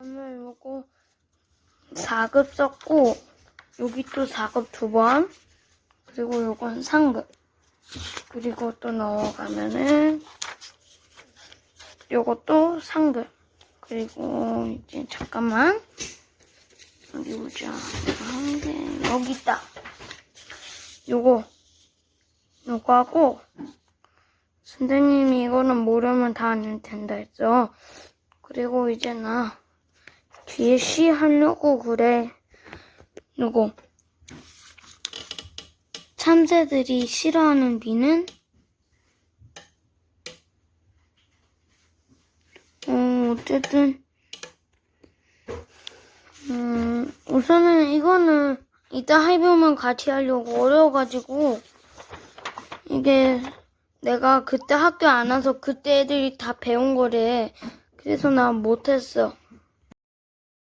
오늘 요거 4급 썼고 여기 또 4급 두 번. 그리고 요건 3급. 그리고 또 넘어가면은 요것도 3급. 그리고 이제 잠깐만. 어디 보자. 여기 있다. 요거. 요거 하고 선생님이 이거는 모르면 다안 된다 했어 그리고 이제 나 뒤에 시 하려고 그래. 요거. 참새들이 싫어하는 비는? 어, 어쨌든, 음, 우선은 이거는 이따 해보면 같이 하려고 어려워가지고, 이게 내가 그때 학교 안 와서 그때 애들이 다 배운 거래. 그래서 나 못했어.